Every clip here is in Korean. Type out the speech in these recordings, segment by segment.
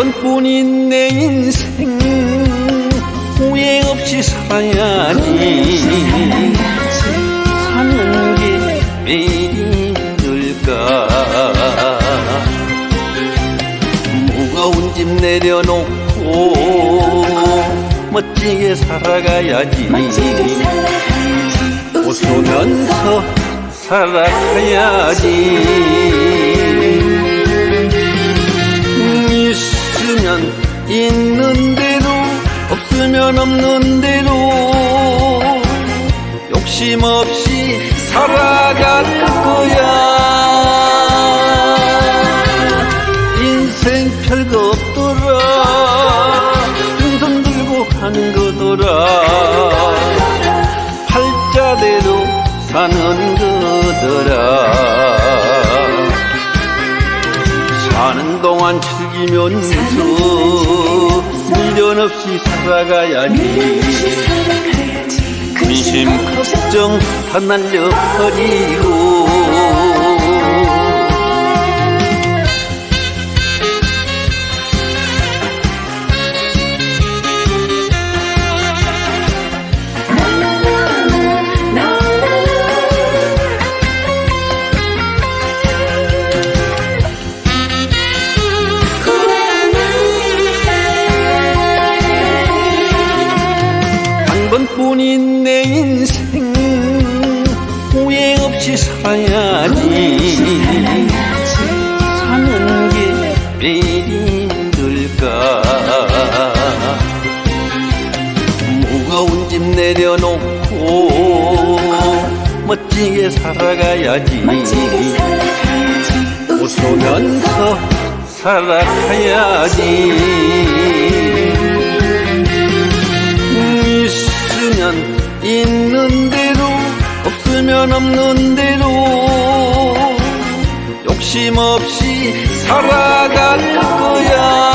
번뿐인 내 인생. 후회 없이 살아야지 사는 게 매일이 늘까? 무거운 짐 내려놓고 멋지게 살아가야지. 웃으면서 살아가야지 대로 욕심 없이 살아갈 거야. 인생 별거 없더라. 빈손 들고 가는 거더라. 팔자대로 사는 거더라. 사는 동안 즐기면서 없이 살아가야지. 근심 걱정 다 날려버리고 뿐인 내 인생 후회 없이 살아야지. 사는 게 매일이 힘들까? 무거운 짐 내려놓고 멋지게 살아가야지. 웃으면서 살아가야지 있는 대로 없으면 없는 대로 욕심 없이 살아갈 거야.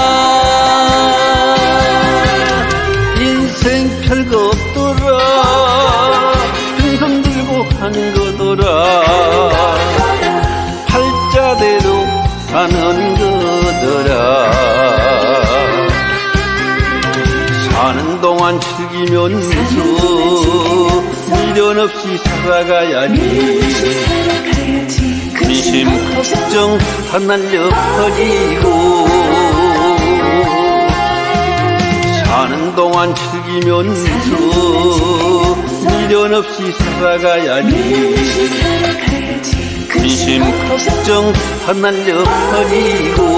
인생 별거 없더라. 빈손 들고 가는 거더라. 팔자대로 사는 거더라. 사는 동안 즐기면서 미련 없이 살아가야지. 근심 걱정 다 날려 버리고 사는 동안 즐기면서 미련 없이 살아가야지. 근심 걱정 다 날려 버리고